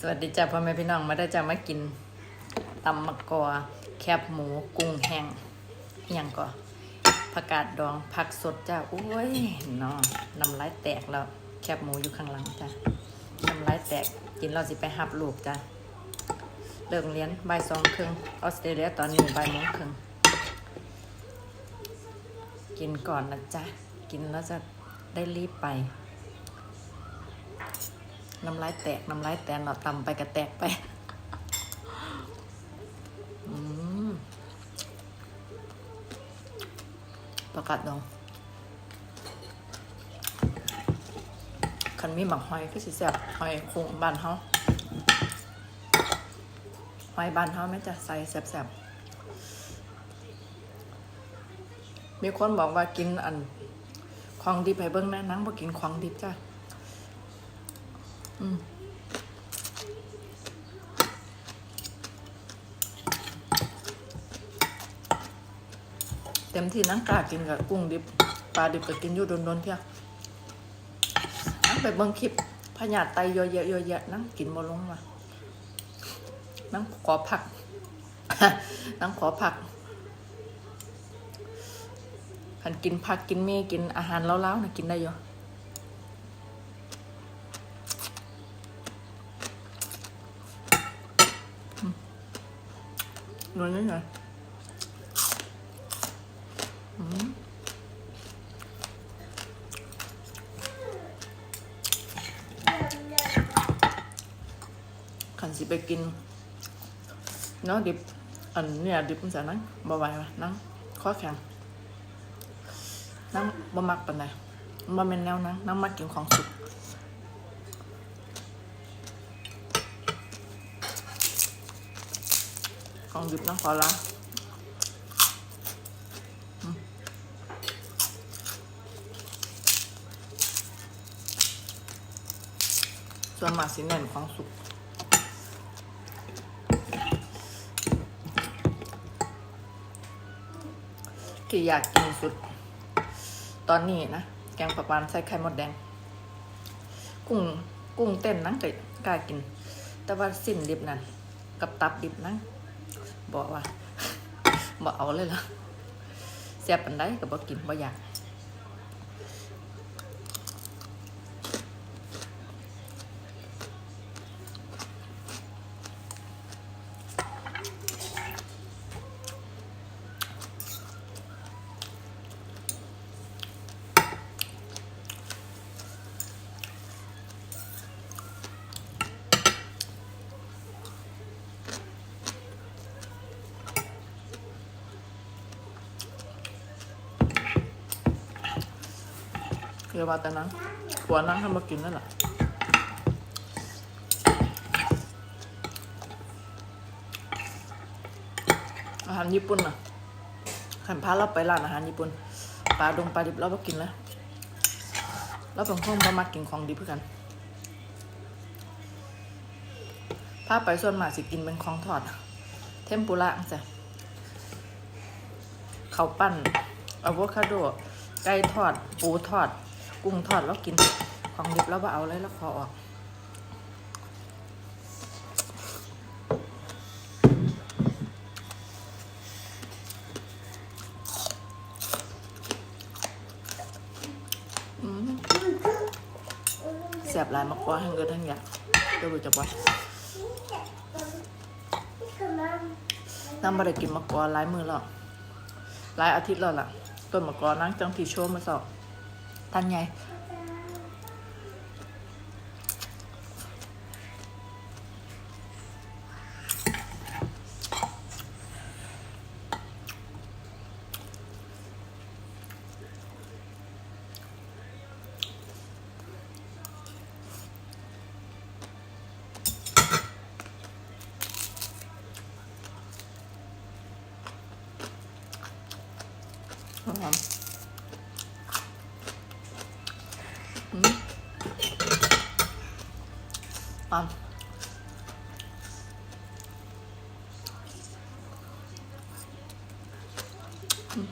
สวัสดีจ้าพ่อแม่พี่น้องมาได้จะมากินตำมะกอแคบหมูกุ้งแห้งอย่างก่อผักกาดดองผักสดจ้าโอ้ยเนาะน้ำลายแตกแล้วแคบหมูอยู่ข้างหลังจ้าน้ำลายแตกกินเราสิไปหับลูกจ้าเลิกเรียนบ่ายสองครึ่งออสเตรเลียตอนนี้บ่ายโมงครึ่งกินก่อนนะจ๊ะ กินแล้วจะได้รีบไป น้ำลายแตกน้ำลายแตกเราตำไปกระแตกไปอืมประกาศดองคันมีหมักหอยคือสิแซ่บหอยคงบ้านเฮาหอยบ้านเฮาแม่จะใส่แซ่บๆมีคนบอกว่ากินอันของดิบให้เบิ่งนะนังบ่กินของดิบจ้ะ เต็มที่นังกากินกับกุ้งดิบปลาดิบก็กินอยู่โดนๆเพียนังไปเบิ่งคลิปพญาไตเยอะแยะเยอะแยะนังกินบ่ลงว่ะนังขอผักนังขอผักคันกินผักกินเมีกินอาหารเล้าๆนะกินได้อยู่ นวลนี่ไงอืมขันสิไปกินเนาะดิบอันเนี่ยดิบมันจะนั่งบ่ไหวนั่งข้อแข็งนั่งบ่มักปานใดบ่แม่นแนวนั่งนั่งมักกินของสุก ของดิบน้ำขอละอืมส่วนมากสิเน้นของสุกที่อยากกินสุด ตอนนี้นะ แกงปลาปานใส่ไข่มดแดง กุ้งกุ้งเต้นนั่งก็กล้ากิน แต่ว่าสิ้นดิบนั่นกับตับดิบนั่ง บอกว่าบอกเอาเลยล่ะเสียบปันได้ก็บอกกินบ่อยาก เรียกว่าแต่นั้นหัวนั่งทำมากินนั่นแหละอาหารญี่ปุ่นอะขันพาเราไปร้านอาหารญี่ปุ่นปลาดงปลาดิบเราก็กินแล้วเราเป็นคนบ่มากินของดิบเพื่อกันพาไปส่วนมากสิกินเป็นของทอด เทมปุระจ้ะข้าวปั้นอะโวคาโด ไก่ทอด ปูทอด กุ้งทอดแล้วกินของดิบแล้วว่าเอาเลยแล้วขอออกอืมแสบหลายมากกว่าทั้งเกินทั้งอยากเดี๋ยวดูจะว่าน้ำบะได้กินมากกว่าหลายมือแล้วหลายอาทิตย์แล้วล่ะต้นมะกอนั่งจังทีโชว์มาสอบ ทันไงหอมอืม หอมอืม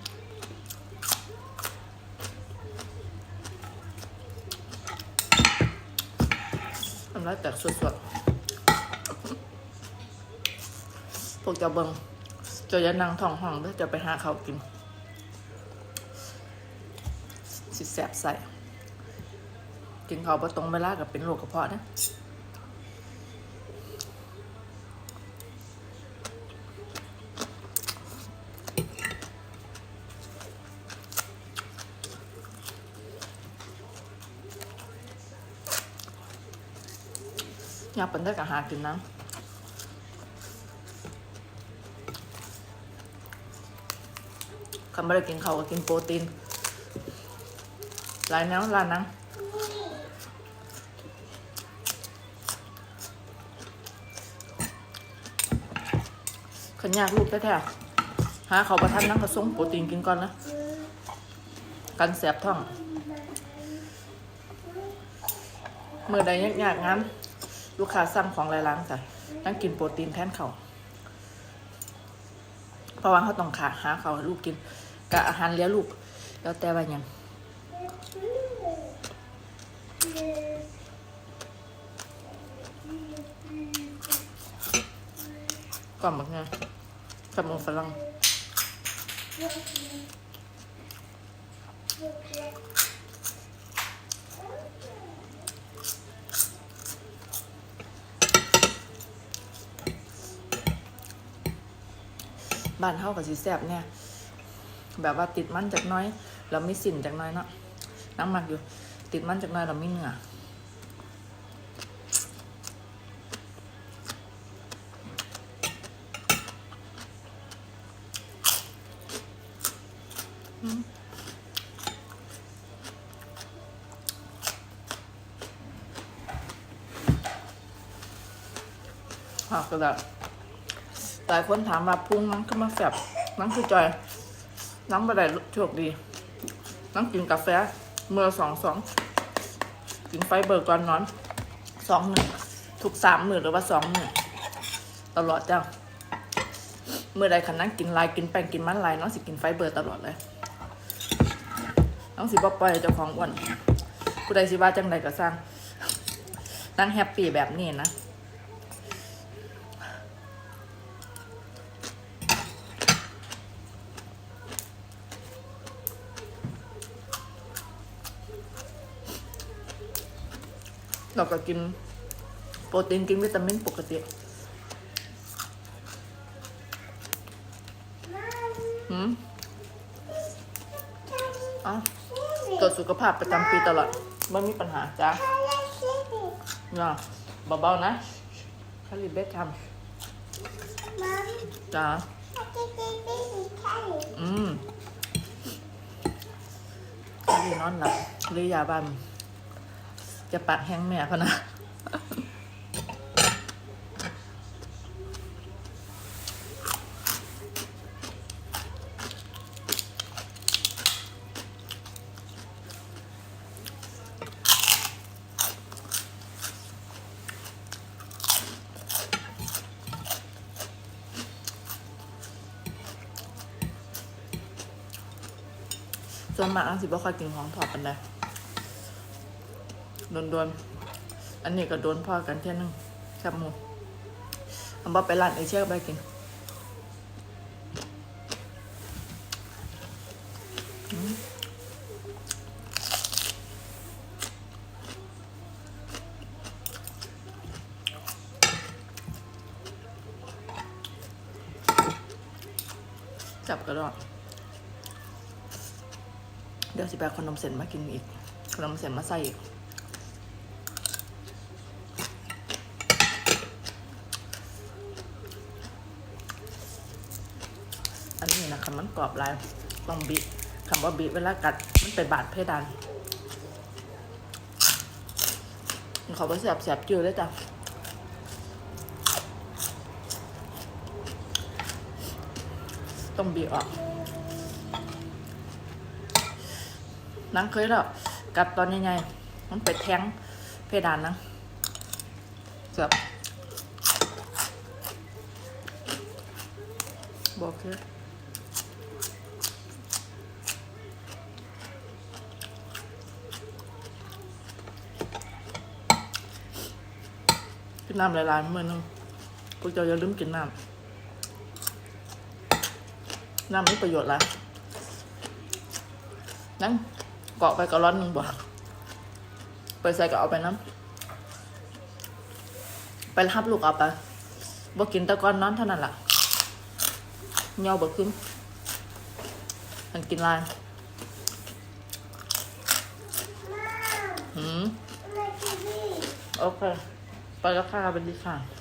ทำไรแตกสดๆพวกเจะเบิงจะยันนังท้องห้องเด้อจะไปหาเขากิน สิแสบใส่กินเขาวบ่ตรงเวลากับเป็นโรคกระเพาะนะ ยากเป็นได้กับหากินน้ำคำไม่ได้กินเขาก็กินโปรตีนหลายแนวหลายนังขันยากลูกแท้ๆหาเขาประทันนั่งกระซงโปรตีนกินก่อนนะกันแสบท้องเมื่อใดยากๆงั้น ลูกค้าสั่งของหลายร้านจ้ะนั่งกินโปรตีนแทนเขาเพราะว่าเขาต้องขาหาเขาลูกกินกับอาหารเลี้ยลูก แล้วแต่ว่ายังก่อนบักไงกับมันฝรั่ง บ้านเฮากับสีแสบเนี่ยแบบว่าติดมันจากหน้อยแล้วมีสินจากหน้อยเนาะน้ำหมักอยู่ ติดมันจากหน้อยเราไม่เหนื่อยหักกระดาษ หลายคนถามว่าพุงนังขึ้นมาแสบนั่งคือจอยน้ำบะไดโชคดีน้ำกินกาแฟเมื่อสองสองกินไฟเบอร์ก่อนนอนสองหนึ่งทุกสามหมื่นหรือว่าสองหมื่นตลอดเจ้า เมื่อใดขันนั่งกินลายกินแป้งกินมันลายน้องสิกินไฟเบอร์ตลอดเลยน้องสิบอปล่อยเจ้าของอ้วนผู้ใดสิว่าจังใดก็สร้างนั่งแฮปปี้แบบนี้นะ เราก็กิน โปรตีนกินวิตามินปกติหืมอ้าตรวจสุขภาพประจำปีตลอดไม่มีปัญหาจ้าเนาะเบาๆนะคาริเบสทำจ้าอืมคารินอนหลับหรือยาบ้าน จะปากแห้งแม่เขานะส่วนมากอันสิบ่ค่อยกินของทอดกันเลย โดนโดนๆอันนี้ก็โดนพ่อกันเท่ยนึงแคบหมูอันบ่ไปร้านเอเชียก็ไปกินจับกระดอกเดี๋ยวสิไปขนมเส้นมากินอีกขนมเส้นมาใส่อีก อันนี้นะ คำมันกรอบลายต้องบีคำว่าบีเวลากัดมันเป็นบาดเพดานเขาไปเสียบเสียบจืดเลยจ้ะต้องบีออกนังเคยแล้วกัดตอนใหญ่ๆมันไปแทงเพดานนังเสียบบอกคือ นน้ำหลายๆมื้อนึงพวกเจ้าอย่าลืมกินน้ำน้ำไมีประโยชน์ละนั่งเกาะไปก็ร้อนหนึ่งบ่ไปใส่ก็เอาไปน้ำไปรับลูกเอาไปบ่กินตะก้อนนอนเท่านั้นล่ะเหี่ยบ่ขึ้นมันกินลายหืมโอเค ไปแล้วค่ะสวัสดีค่ะ